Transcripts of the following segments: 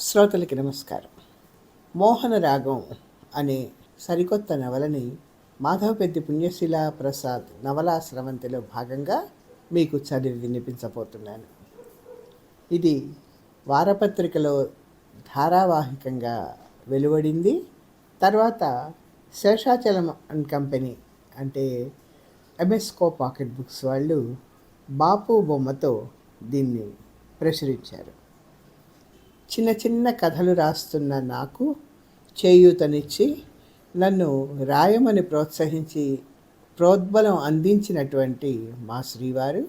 శ్రోతలకి నమస్కారం. మోహన రాగం అనే సరికొత్త నవలని మాధవపెద్ది పుణ్యశీల ప్రసాద్ నవలా స్రవంతిలో భాగంగా మీకు చదివి వినిపించబోతున్నాను. ఇది వారపత్రికలో ధారావాహికంగా వెలువడింది. తర్వాత శేషాచలం అండ్ కంపెనీ అంటే ఎంఎస్కో పాకెట్ బుక్స్ వాళ్ళు బాపు బొమ్మతో దీన్ని ప్రచురించారు. చిన్న చిన్న కథలు రాస్తున్న నాకు చేయూతనిచ్చి నన్ను రాయమని ప్రోత్సహించి ప్రోద్బలం అందించినటువంటి మా శ్రీవారు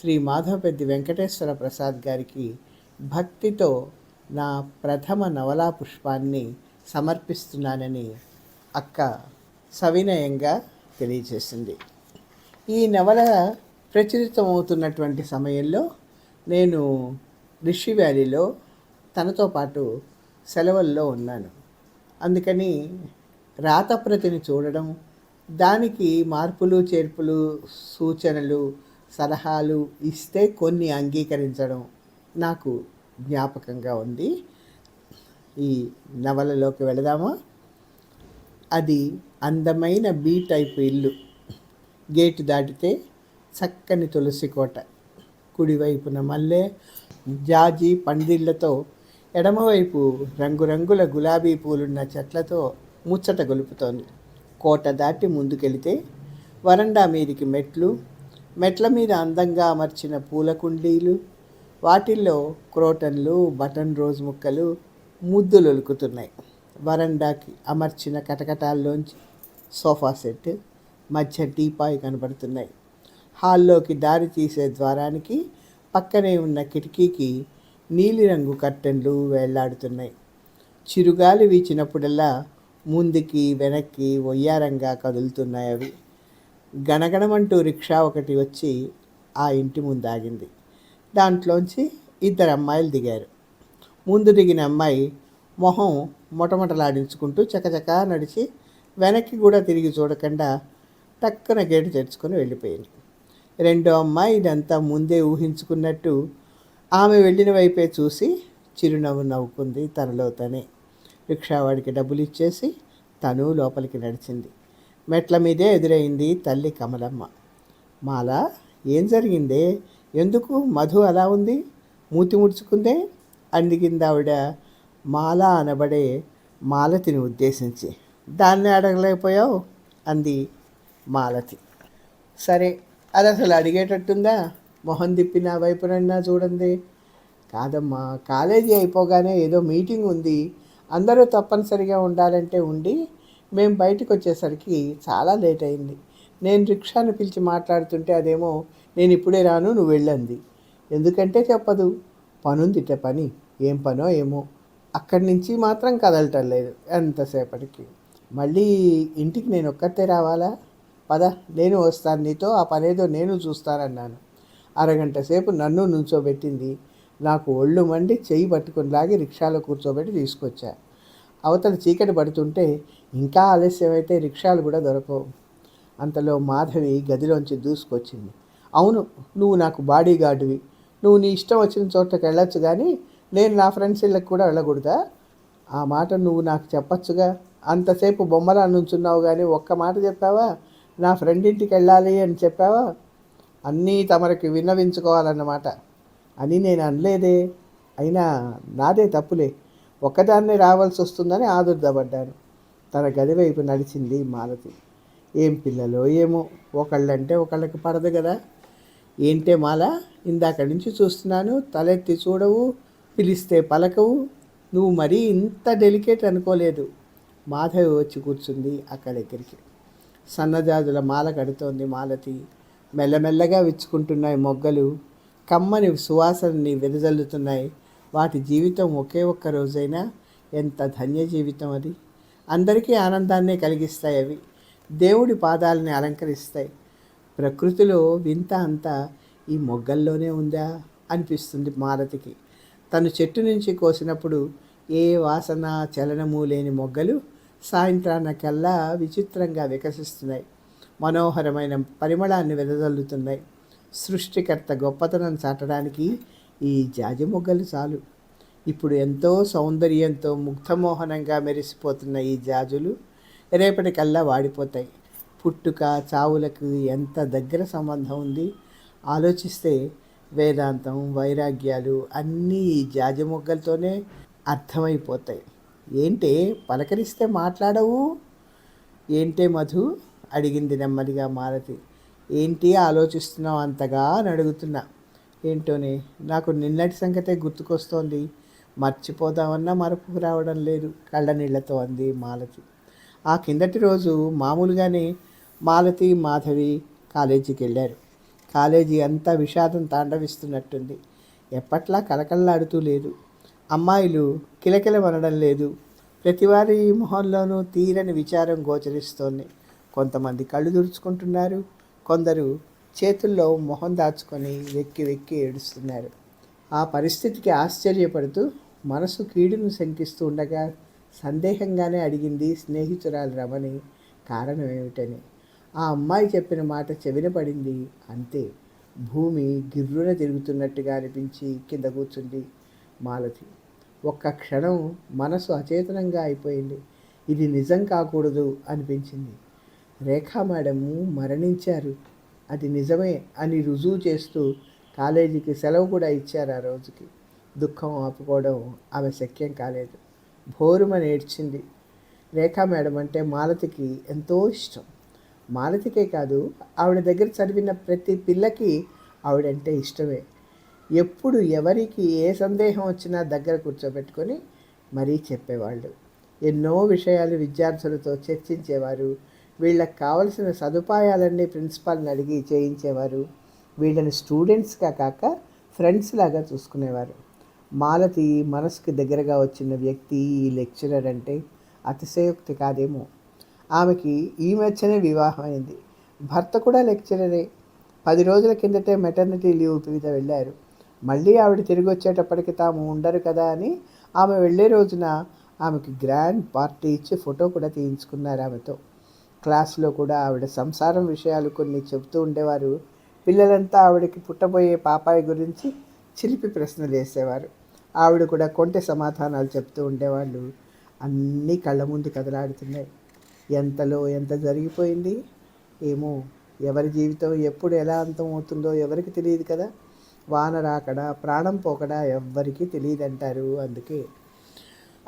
శ్రీ మాధవపెద్ది వెంకటేశ్వర ప్రసాద్ గారికి భక్తితో నా ప్రథమ నవలా పుష్పాన్ని సమర్పిస్తున్నానని అక్క సవినయంగా తెలియజేసింది. ఈ నవల ప్రచురితమవుతున్నటువంటి సమయంలో నేను రిషి వ్యాలీలో తనతో పాటు సెలవుల్లో ఉన్నాను. అందుకని రాతప్రతిని చూడడం దానికి మార్పులు చేర్పులు సూచనలు సలహాలు ఇస్తే కొన్ని అంగీకరించడం నాకు జ్ఞాపకంగా ఉంది. ఈ నవలలోకి వెళదామా? అది అందమైన బీ టైప్ ఇల్లు. గేటు దాటితే చక్కని తులసి కోట. కుడివైపున మల్లె జాజి పందిళ్ళతో ఎడమవైపు రంగురంగుల గులాబీ పూలున్న చెట్లతో ముచ్చట గొలుపుతోంది. కోట దాటి ముందుకెళితే వరండా మీదికి మెట్లు మెట్ల మీద అందంగా అమర్చిన పూల కుండీలు వాటిల్లో క్రోటన్లు బటన్ రోజ్ ముక్కలు ముద్దులు ఒలుకుతున్నాయి వరండాకి అమర్చిన కటకటాల్లోంచి సోఫా సెట్ మధ్య టీపాయ్ కనబడుతున్నాయి. హాల్లోకి దారి తీసే ద్వారానికి పక్కనే ఉన్న కిటికీకి నీలిరంగు కర్టెన్లు వేళ్ళాడుతున్నాయి. చిరుగాలి వీచినప్పుడల్లా ముందుకి వెనక్కి ఒయ్యారంగా కదులుతున్నాయి అవి. గణగణమంటూ రిక్షా ఒకటి వచ్చి ఆ ఇంటి ముందు ఆగింది దాంట్లోంచి ఇద్దరు అమ్మాయిలు దిగారు. ముందు దిగిన అమ్మాయి మొహం మొటమొటలాడించుకుంటూ చకచకా నడిచి వెనక్కి కూడా తిరిగి చూడకుండా టక్కున గేటు తెరుచుకొని వెళ్ళిపోయింది. రెండో అమ్మాయి ఇదంతా ముందే ఊహించుకున్నట్టు ఆమె వెళ్ళిన వైపే చూసి చిరునవ్వు నవ్వుకుంది తనలో తనే. రిక్షావాడికి డబ్బులు ఇచ్చేసి తను లోపలికి నడిచింది. మెట్ల మీదే ఎదురైంది తల్లి కమలమ్మ. మాల ఏం జరిగిందే? ఎందుకు మధు అలా ఉంది? మూతి ముడుచుకుందే? అందిగింది ఆవిడ మాల అనబడే మాలతిని ఉద్దేశించి. దాన్ని అడగలేకపోయావు? అంది మాలతి. సరే అది అసలు అడిగేటట్టుందా? మొహం తిప్పి నా వైపునన్నా చూడండి. కాదమ్మా కాలేజీ అయిపోగానే ఏదో మీటింగ్ ఉంది. అందరూ తప్పనిసరిగా ఉండాలంటే ఉండి మేము బయటకు వచ్చేసరికి చాలా లేట్ అయింది. నేను రిక్షాను పిలిచి మాట్లాడుతుంటే అదేమో నేను ఇప్పుడే రాను నువ్వు వెళ్ళంది. ఎందుకంటే చెప్పదు. పనుందిట పని. ఏం పనో ఏమో. అక్కడి నుంచి మాత్రం కదలటం లేదు ఎంతసేపటికి. మళ్ళీ ఇంటికి నేను ఒక్కతే రావాలా? పద నేను వస్తాను. నీతో ఆ పనేదో నేను చూస్తానన్నాను. అరగంట సేపు నన్ను నుంచోబెట్టింది. నాకు ఒళ్ళు మండి చెయ్యి పట్టుకుని లాగి రిక్షాలో కూర్చోబెట్టి తీసుకొచ్చా. అవతల చీకటి పడుతుంటే ఇంకా ఆలస్యమైతే రిక్షాలు కూడా దొరకవు. అంతలో మాధవి గదిలోంచి దూసుకొచ్చింది. అవును నువ్వు నాకు బాడీ గార్డువి నువ్వు నీ ఇష్టం వచ్చిన చోటకి వెళ్ళొచ్చు కానీ నేను నా ఫ్రెండ్స్ ఇళ్ళకి కూడా వెళ్ళకూడదా? ఆ మాట నువ్వు నాకు చెప్పచ్చుగా? అంతసేపు బొమ్మలా నుంచున్నావు కానీ ఒక్క మాట చెప్పావా? నా ఫ్రెండ్ ఇంటికి వెళ్ళాలి అని చెప్పావా? అన్నీ తమరికి విన్నవించుకోవాలన్నమాట. అని నేను అనలేదే. అయినా నాదే తప్పులే. ఒక్కదాన్నే రావాల్సి వస్తుందని ఆదుర్దపడ్డాను. తన గది వైపు నడిచింది మాలతి. ఏం పిల్లలో ఏమో. ఒకళ్ళంటే ఒకళ్ళకి పడదు కదా. ఏంటే మాల? ఇందాక నుంచి చూస్తున్నాను. తలెత్తి చూడవు. పిలిస్తే పలకవు. నువ్వు మరీ ఇంత డెలికేట్ అనుకోలేదు. మాధవి వచ్చి కూర్చుంది అక్క దగ్గరికి సన్నజాజుల మాల కడుతోంది మాలతి. మెల్లమెల్లగా విచ్చుకుంటున్నాయి మొగ్గలు. కమ్మని సువాసనని వెదజల్లుతున్నాయి. వాటి జీవితం ఒకే ఒక్క రోజైనా ఎంత ధన్య జీవితం అది. అందరికీ ఆనందాన్నే కలిగిస్తాయి అవి. దేవుడి పాదాలని అలంకరిస్తాయి. ప్రకృతిలో వింత అంతా ఈ మొగ్గల్లోనే ఉందా? అనిపిస్తుంది మారతికి. తను చెట్టు నుంచి కోసినప్పుడు ఏ వాసన చలనము లేని మొగ్గలు సాయంత్రానికల్లా విచిత్రంగా వికసిస్తున్నాయి. మనోహరమైన పరిమళాన్ని వెదజల్లుతున్నాయి. సృష్టికర్త గొప్పతనం చాటడానికి ఈ జాజి మొగ్గలు చాలు. ఇప్పుడు ఎంతో సౌందర్యంతో ముగ్ధమోహనంగా మెరిసిపోతున్న ఈ జాజులు రేపటికల్లా వాడిపోతాయి. పుట్టుక చావులకు ఎంత దగ్గర సంబంధం ఉంది? ఆలోచిస్తే వేదాంతం వైరాగ్యాలు అన్నీ ఈ జాజి మొగ్గలతోనే అర్థమైపోతాయి. ఏంటే? పలకరిస్తే మాట్లాడవు? ఏంటే మధు? అడిగింది నెమ్మదిగా మాలతి ఏంటి ఆలోచిస్తున్నావు అంతగా అని అడుగుతున్నా. ఏంటోనే నాకు నిన్నటి సంగతే గుర్తుకొస్తోంది. మర్చిపోదామన్నా మరపు రావడం లేదు కళ్ళ నీళ్ళతో అంది మాలతి ఆ కిందటి రోజు మామూలుగానే మాలతి మాధవి కాలేజీకి వెళ్ళారు. కాలేజీ అంతా విషాదం తాండవిస్తున్నట్టుంది. ఎప్పట్లా కలకల్లాడుతూ లేదు. అమ్మాయిలు కిలకిలమనడం లేదు. ప్రతివారి మొహంలోనూ తీరని విచారం గోచరిస్తోంది. కొంతమంది కళ్ళు తుడుచుకుంటున్నారు కొందరు చేతుల్లో మొహం దాచుకొని వెక్కి వెక్కి ఏడుస్తున్నారు. ఆ పరిస్థితికి ఆశ్చర్యపడుతూ మనసు కీడును శంకిస్తూ ఉండగా సందేహంగానే అడిగింది స్నేహితురాలు రమణి కారణం ఏమిటని. ఆ అమ్మాయి చెప్పిన మాట చెవిన పడింది. అంతే. భూమి గిర్రున తిరుగుతున్నట్టుగా అనిపించి కింద కూర్చుంది మాలతి. ఒక్క క్షణం మనసు అచేతనంగా అయిపోయింది. ఇది నిజం కాకూడదు అనిపించింది. రేఖా మేడము మరణించారు. అది నిజమే అని రుజువు చేస్తూ కాలేజీకి సెలవు కూడా ఇచ్చారు ఆ రోజుకి. దుఃఖం ఆపుకోవడం ఆమె శక్యం కాలేదు. భోరుమని ఏడ్చింది రేఖా మేడం అంటే మాలతికి ఎంతో ఇష్టం. మాలతికే కాదు ఆవిడ దగ్గర చదివిన ప్రతి పిల్లకి ఆవిడంటే ఇష్టమే. ఎప్పుడు ఎవరికి ఏ సందేహం వచ్చినా దగ్గర కూర్చోబెట్టుకొని మరీ చెప్పేవాళ్ళు. ఎన్నో విషయాలు విద్యార్థులతో చర్చించేవారు. వీళ్ళకి కావలసిన సదుపాయాలన్నీ ప్రిన్సిపాల్ని అడిగి చేయించేవారు. వీళ్ళని స్టూడెంట్స్గా కాక ఫ్రెండ్స్ లాగా చూసుకునేవారు. మాలతి మనసుకి దగ్గరగా వచ్చిన వ్యక్తి ఈ లెక్చరర్ అంటే అతిశయోక్తి కాదేమో. ఆమెకి ఈ మధ్యనే వివాహమైంది. భర్త కూడా లెక్చరరే. పది రోజుల కిందటే మెటర్నిటీ లీవ్ మీద వెళ్ళారు. మళ్ళీ ఆవిడ తిరిగి వచ్చేటప్పటికి తాము ఉండరు కదా అని ఆమె వెళ్ళే రోజున ఆమెకి గ్రాండ్ పార్టీ ఇచ్చి ఫోటో కూడా తీయించుకున్నారు ఆమెతో. క్లాస్లో కూడా ఆవిడ సంసారం విషయాలు కొన్ని చెబుతూ ఉండేవారు. పిల్లలంతా ఆవిడకి పుట్టబోయే పాపాయి గురించి చిలిపి ప్రశ్నలు వేసేవారు. ఆవిడ కూడా కొంటె సమాధానాలు చెప్తూ ఉండేవాళ్ళు. అన్నీ కళ్ళ ముందు కదలాడుతున్నాయి. ఎంతలో ఎంత జరిగిపోయింది? ఏమో ఎవరి జీవితం ఎప్పుడు ఎలా అంతం అవుతుందో ఎవరికి తెలియదు కదా? వాన రాకడా ప్రాణం పోకడా ఎవ్వరికీ తెలియదంటారు. అందుకే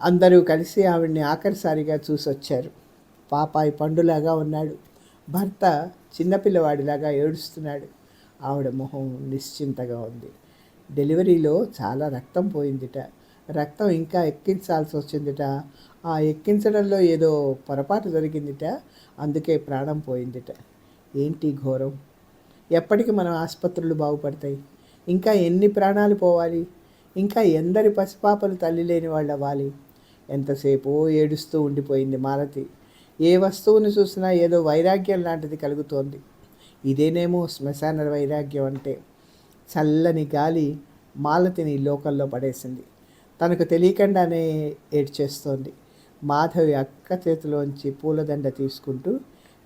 అందరూ కలిసి ఆవిడ్ని ఆఖరిసారిగా చూసి వచ్చారు పాపాయి పండులాగా ఉన్నాడు. భర్త చిన్నపిల్లవాడిలాగా ఏడుస్తున్నాడు. ఆవిడ మొహం నిశ్చింతగా ఉంది. డెలివరీలో చాలా రక్తం పోయిందిట. రక్తం ఇంకా ఎక్కించాల్సి వచ్చిందిట. ఆ ఎక్కించడంలో ఏదో పొరపాటు జరిగిందిట. అందుకే ప్రాణం పోయిందిట. ఏంటి ఘోరం? ఎప్పటికి మన ఆసుపత్రులు బాగుపడతాయి. ఇంకా ఎన్ని ప్రాణాలు పోవాలి? ఇంకా ఎందరి పసిపాపలు తల్లి లేని వాళ్ళు అవ్వాలి ఎంతసేపు ఏడుస్తూ ఉండిపోయింది మాలతి. ఏ వస్తువుని చూసినా ఏదో వైరాగ్యం లాంటిది కలుగుతోంది. ఇదేనేమో శ్మశాన వైరాగ్యం అంటే. చల్లని గాలి మాలతిని లోకల్లో పడేసింది. తనకు తెలియకుండానే ఏడ్చేస్తోంది. మాధవి అక్క చేతిలోంచి పూలదండ తీసుకుంటూ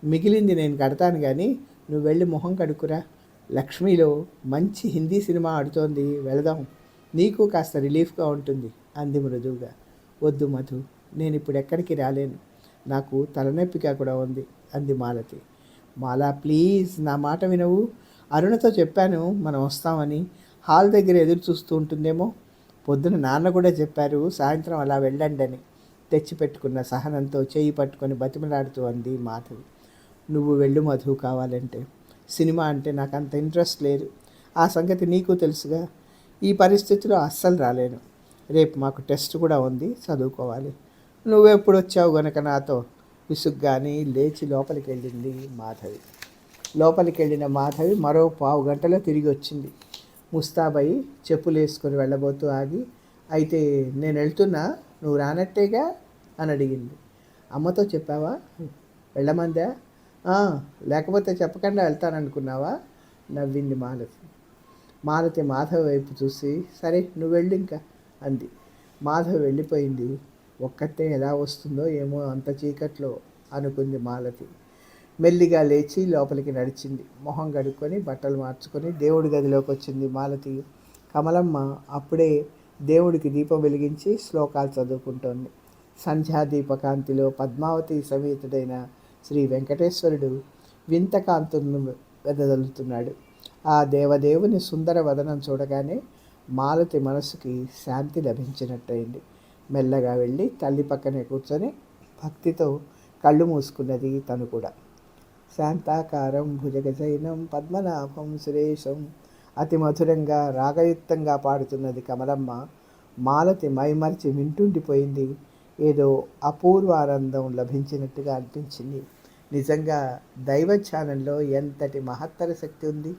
మిగిలింది నేను కడతాను కానీ నువ్వు వెళ్ళి మొహం కడుకురా లక్ష్మిలో మంచి హిందీ సినిమా ఆడుతోంది వెళదాం. నీకు కాస్త రిలీఫ్గా ఉంటుంది అంది మృదువుగా. వద్దు మధు నేను ఇప్పుడు ఎక్కడికి రాలేను. నాకు తలనొప్పిగా కూడా ఉంది అంది మాలతి. మాలా ప్లీజ్ నా మాట వినవు. అరుణతో చెప్పాను మనం వస్తామని. హాల్ దగ్గర ఎదురు చూస్తూ ఉంటుందేమో. పొద్దున నాన్న కూడా చెప్పారు సాయంత్రం అలా వెళ్ళండి అని. తెచ్చిపెట్టుకున్న సహనంతో చేయి పట్టుకొని బతిమలాడుతూ అంది మాధవి. నువ్వు వెళ్ళు మధు కావాలంటే. సినిమా అంటే నాకు అంత ఇంట్రెస్ట్ లేదు. ఆ సంగతి నీకు తెలుసుగా. ఈ పరిస్థితిలో అస్సలు రాలేను. రేపు మాకు టెస్ట్ కూడా ఉంది చదువుకోవాలి. నువ్వెప్పుడు వచ్చావు గనక నాతో? విసుగ్గాని లేచి లోపలికి వెళ్ళింది మాధవి. లోపలికి వెళ్ళిన మాధవి మరో పావు గంటలో తిరిగి వచ్చింది. ముస్తాబయి చెప్పులు వేసుకొని వెళ్ళబోతూ ఆగి అయితే నేను వెళ్తున్నా నువ్వు రానట్టేగా? అని అడిగింది. అమ్మతో చెప్పావా? వెళ్ళమందా? లేకపోతే చెప్పకుండా వెళ్తాననుకున్నావా? నవ్వింది మాలతి. మాలతి మాధవ్ వైపు చూసి సరే నువ్వు వెళ్ళు ఇంకా అంది. మాధవ్ వెళ్ళిపోయింది. ఒక్కతే ఎలా వస్తుందో ఏమో అంత చీకట్లో అనుకుంది మాలతి. మెల్లిగా లేచి లోపలికి నడిచింది. మొహం కడుక్కొని బట్టలు మార్చుకొని దేవుడి గదిలోకి వచ్చింది మాలతి. కమలమ్మ అప్పుడే దేవుడికి దీపం వెలిగించి శ్లోకాలు చదువుకుంటోంది. సంధ్యా దీపకాంతిలో పద్మావతి సమేతుడైన శ్రీ వెంకటేశ్వరుడు వింత కాంతులను వెదజల్లుతున్నాడు. ఆ దేవదేవుని సుందర వదనం చూడగానే మాలతి మనసుకి శాంతి లభించినట్టయింది. మెల్లగా వెళ్ళి తల్లి పక్కనే కూర్చొని భక్తితో కళ్ళు మూసుకున్నది తను కూడా. శాంతాకారం భుజగజైనం పద్మనాభం సురేశం అతి మధురంగా రాగయుక్తంగా పాడుతున్నది కమలమ్మ. మాలతి మైమర్చి వింటుండిపోయింది. ఏదో అపూర్వ ఆనందం లభించినట్టుగా అనిపించింది. నిజంగా దైవ ఎంతటి మహత్తర శక్తి ఉంది?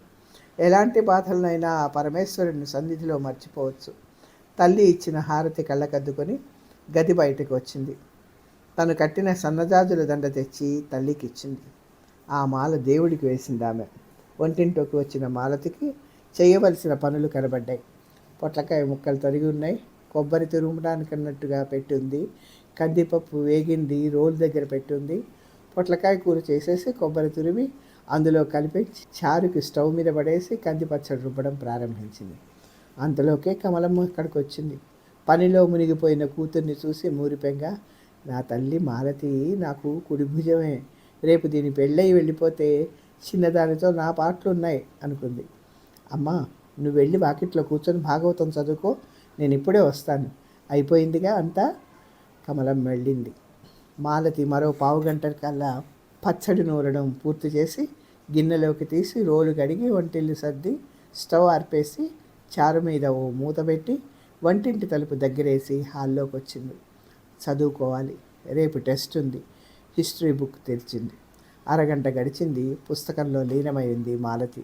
ఎలాంటి బాధలనైనా ఆ పరమేశ్వరుని సన్నిధిలో మర్చిపోవచ్చు. తల్లి ఇచ్చిన హారతి కళ్ళకద్దుకొని గది బయటకు వచ్చింది. తను కట్టిన సన్నజాజుల దండ తెచ్చి తల్లికి ఇచ్చింది ఆ మాల దేవుడికి వేసింది ఆమె. ఒంటింటోకి వచ్చిన మాలతికి చేయవలసిన పనులు కనబడ్డాయి. పొట్లకాయ ముక్కలు తరిగి ఉన్నాయి. కొబ్బరి తురుమడానికి అన్నట్టుగా పెట్టుంది కందిపప్పు వేగింది రోల్ దగ్గర పెట్టుంది పొట్లకాయ కూర చేసేసి కొబ్బరి తురిమి అందులో కలిపి చారుకి స్టవ్ మీద పడేసి కంది పచ్చడి రుబ్బడం ప్రారంభించింది. అంతలోకే కమలమ్మ ఇక్కడికి వచ్చింది పనిలో మునిగిపోయిన కూతుర్ని చూసి మూరిపెంగా నా తల్లి మాలతి నాకు కుడి భుజమే. రేపు దీని పెళ్ళయి వెళ్ళిపోతే చిన్నదానితో నా పాటలు ఉన్నాయి అనుకుంది. అమ్మా నువ్వు వెళ్ళి వాకిట్లో కూర్చొని భాగవతం చదువుకో నేను ఇప్పుడే వస్తాను. అయిపోయిందిగా అంతా? కమలం వెళ్ళింది మాలతి మరో పావు గంట కల్లా పచ్చడి నూరడం పూర్తి చేసి గిన్నెలోకి తీసి రోలు కడిగి వంటిల్లు సర్ది స్టవ్ ఆర్పేసి చారు మీద ఓ మూత పెట్టి వంటింటి తలుపు దగ్గరేసి హాల్లోకి వచ్చింది చదువుకోవాలి. రేపు టెస్ట్ ఉంది. హిస్టరీ బుక్ తెరిచింది. అరగంట గడిచింది. పుస్తకంలో లీనమైంది మాలతి.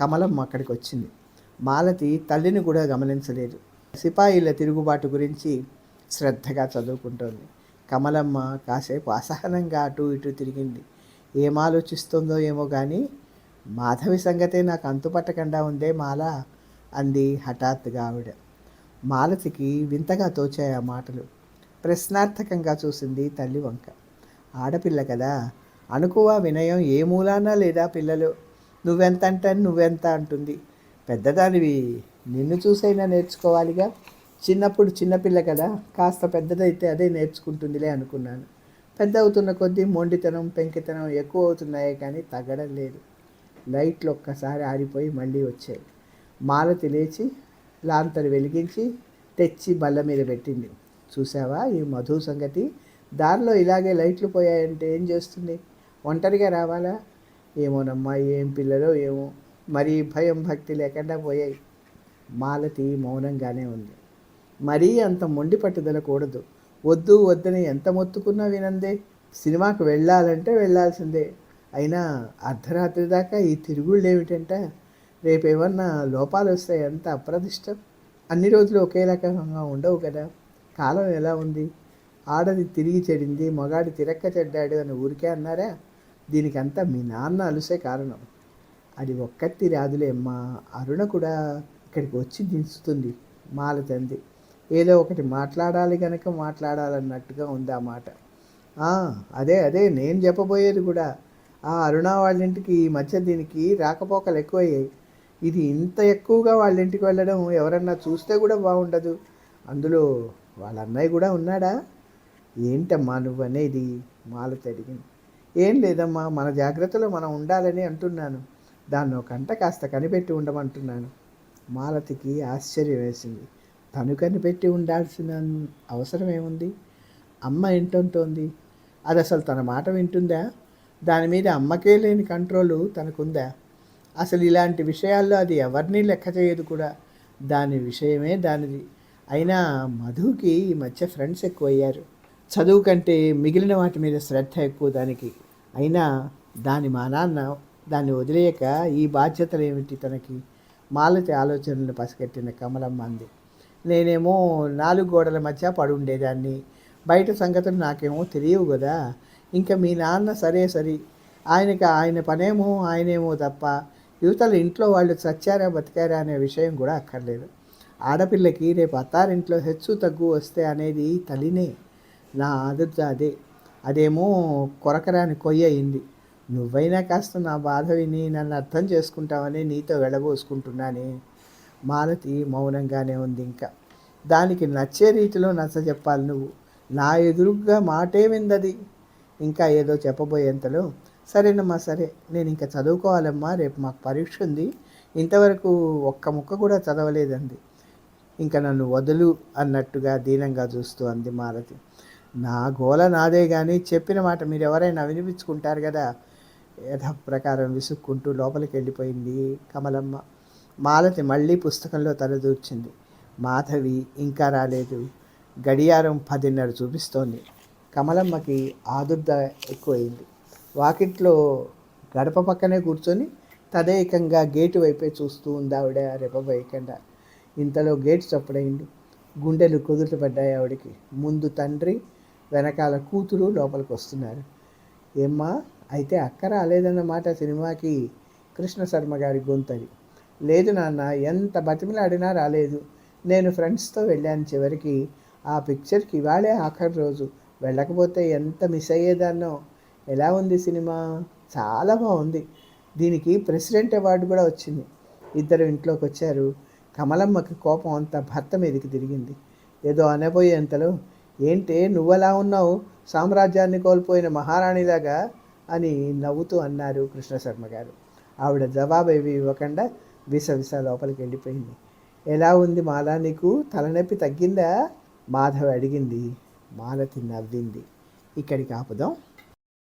కమలమ్మ అక్కడికి వచ్చింది మాలతి తల్లిని కూడా గమనించలేదు. సిపాయిల తిరుగుబాటు గురించి శ్రద్ధగా చదువుకుంటోంది. కమలమ్మ కాసేపు అసహనంగా అటు ఇటు తిరిగింది. ఏం ఆలోచిస్తుందో ఏమో కానీ మాధవి సంగతే నాకు అంతుపట్టకుండా ఉందే మాల. అంది హఠాత్తుగా ఆవిడ. మాలతికి వింతగా తోచాయి ఆ మాటలు. ప్రశ్నార్థకంగా చూసింది తల్లి వంక. ఆడపిల్ల కదా అనుకువ వినయం ఏ మూలానా లేదా పిల్లలు? నువ్వెంత అంటే నువ్వెంత అంటుంది. పెద్దదానివి నిన్ను చూసైనా నేర్చుకోవాలిగా? చిన్నప్పుడు చిన్నపిల్ల కదా కాస్త పెద్దదైతే అదే నేర్చుకుంటుందిలే అనుకున్నాను. పెద్ద అవుతున్న కొద్దీ మొండితనం పెంకితనం ఎక్కువ అవుతున్నాయే కానీ తగ్గడం లేదు. లైట్లు ఒక్కసారి ఆరిపోయి మళ్ళీ వచ్చాయి. మాలతి లేచి లాంతరు వెలిగించి తెచ్చి బల్ల మీద పెట్టింది. చూసావా ఈ మధు సంగతి? దారిలో ఇలాగే లైట్లు పోయాయంటే ఏం చేస్తుంది? ఒంటరిగా రావాలా? ఏమోనమ్మా ఏం పిల్లలో ఏమో. మరీ భయం భక్తి లేకుండా పోయాయి. మాలతి మౌనంగానే ఉంది. మరీ అంత మొండి పట్టుదల కూడదు వద్దు వద్దని ఎంత మొత్తుకున్నా వినందే. సినిమాకు వెళ్ళాలంటే వెళ్ళాల్సిందే. అయినా అర్ధరాత్రి దాకా ఈ తిరుగుళ్ళు ఏమిటంటే? రేపేమన్నా లోపాలు వస్తాయి ఎంత అప్రదిష్టం? అన్ని రోజులు ఒకే రకంగా ఉండవు కదా. కాలం ఎలా ఉంది? ఆడది తిరిగి చెడింది మగాడి తిరక్క చెడ్డాడు అని ఊరికే అన్నారా? దీనికంతా మీ నాన్న అలుసే కారణం. అది ఒక్కత్తి రాదులే మా అరుణ కూడా ఇక్కడికి వచ్చి దించుతుంది మాలతంది. ఏదో ఒకటి మాట్లాడాలి కనుక మాట్లాడాలన్నట్టుగా ఉంది ఆ మాట. అదే అదే నేను చెప్పబోయేది కూడా. ఆ అరుణ వాళ్ళ ఇంటికి ఈ మధ్య దీనికి రాకపోకలు ఎక్కువయ్యాయి. ఇది ఇంత ఎక్కువగా వాళ్ళ ఇంటికి వెళ్ళడం ఎవరన్నా చూస్తే కూడా బాగుండదు. అందులో వాళ్ళ అన్నయ్య కూడా ఉన్నాడా? ఏంటమ్మా నువ్వనేది? మాలతి అడిగింది ఏం లేదమ్మా మన జాగ్రత్తలో మనం ఉండాలని అంటున్నాను. దాన్ని ఒక కంట కాస్త కనిపెట్టి ఉండమంటున్నాను. మాలతికి ఆశ్చర్యం వేసింది. తను కనిపెట్టి ఉండాల్సిన అవసరం ఏముంది? అమ్మ ఏంటంటోంది? అది అసలు తన మాట వింటుందా? దాని మీద అమ్మకే లేని కంట్రోలు తనకుందా? అసలు ఇలాంటి విషయాల్లో అది ఎవరిని లెక్క చేయదు కూడా. దాని విషయమే దానిది. అయినా మధుకి ఈ మధ్య ఫ్రెండ్స్ ఎక్కువయ్యారు. చదువు కంటే మిగిలిన వాటి మీద శ్రద్ధ ఎక్కువ దానికి. అయినా దాని మా నాన్న దాన్ని వదిలేయక ఈ బాధ్యతలు ఏమిటి తనకి? మాలతి ఆలోచనలు పసిగట్టిన కమలమ్మ అంది. నేనేమో నాలుగు గోడల మధ్య పడి ఉండేదాన్ని బయట సంగతులు నాకేమో తెలియవు కదా ఇంకా మీ నాన్న సరే సరి. ఆయనకి ఆయన పనేమో ఆయనేమో తప్ప. యువతల ఇంట్లో వాళ్ళు చచ్చారా బతికారా అనే విషయం కూడా అక్కర్లేదు. ఆడపిల్లకి రేపు అత్తారింట్లో హెచ్చు తగ్గు వస్తే అనేది తల్లినే. నా ఆదుర్త అదే. అదేమో కొరకరాని కొయ్య అయింది. నువ్వైనా కాస్త నా బాధ విని నన్ను అర్థం చేసుకుంటావని నీతో వెళ్ళబోసుకుంటున్నానే మాలతి మౌనంగానే ఉంది ఇంకా. దానికి నచ్చే రీతిలో నచ్చ చెప్పాలి నువ్వు. నా ఎదురుగ్గా మాటే విందది. ఇంకా ఏదో చెప్పబోయేంతలో సరేనమ్మా సరే. నేను ఇంకా చదువుకోవాలమ్మా రేపు మాకు పరీక్ష ఉంది. ఇంతవరకు ఒక్క ముక్క కూడా చదవలేదండి ఇంకా నన్ను వదులు అన్నట్టుగా దీనంగా చూస్తూ అంది మాలతి నా గోల నాదే కానీ చెప్పిన మాట మీరు ఎవరైనా వినిపించుకుంటారు కదా? యథ ప్రకారం విసుక్కుంటూ లోపలికి వెళ్ళిపోయింది కమలమ్మ. మాలతి మళ్ళీ పుస్తకంలో తలదూర్చింది. మాధవి ఇంకా రాలేదు. గడియారం పదిన్నర చూపిస్తోంది. కమలమ్మకి ఆదుర్ద ఎక్కువైంది. వాకిట్లో గడప పక్కనే కూర్చొని తదేకంగా గేటు వైపే చూస్తూ ఉంది ఆవిడ రెపబోయకుండా ఇంతలో గేట్ చప్పుడైంది గుండెలు కుదుటపడ్డాయి ఆవిడకి. ముందు తండ్రి వెనకాల కూతురు లోపలికి వస్తున్నారు ఏమ్మా అయితే అక్క రాలేదన్నమాట సినిమాకి కృష్ణ శర్మ గారి గొంతది. లేదు నాన్న ఎంత బతిమిలాడినా రాలేదు. నేను ఫ్రెండ్స్తో వెళ్ళాను చివరికి. ఆ పిక్చర్కి ఇవాళే ఆఖరి రోజు. వెళ్ళకపోతే ఎంత మిస్ అయ్యేదాన్నో. ఎలా ఉంది సినిమా? చాలా బాగుంది. దీనికి ప్రెసిడెంట్ అవార్డు కూడా వచ్చింది. ఇద్దరు ఇంట్లోకి వచ్చారు. కమలమ్మకి కోపం అంతా భర్త మీదకి తిరిగింది. ఏదో అనబోయేంతలో ఏంటే నువ్వలా ఉన్నావు? సామ్రాజ్యాన్ని కోల్పోయిన మహారాణిలాగా? అని నవ్వుతూ అన్నారు కృష్ణశర్మ గారు. ఆవిడ జవాబు ఏవి ఇవ్వకుండా విసవిస లోపలికి వెళ్ళిపోయింది. ఎలా ఉంది మాలా నీకు? తలనొప్పి తగ్గిందా? మాధవ్ అడిగింది. మాలతి నవ్వింది ఇక్కడికి ఆపుదాం.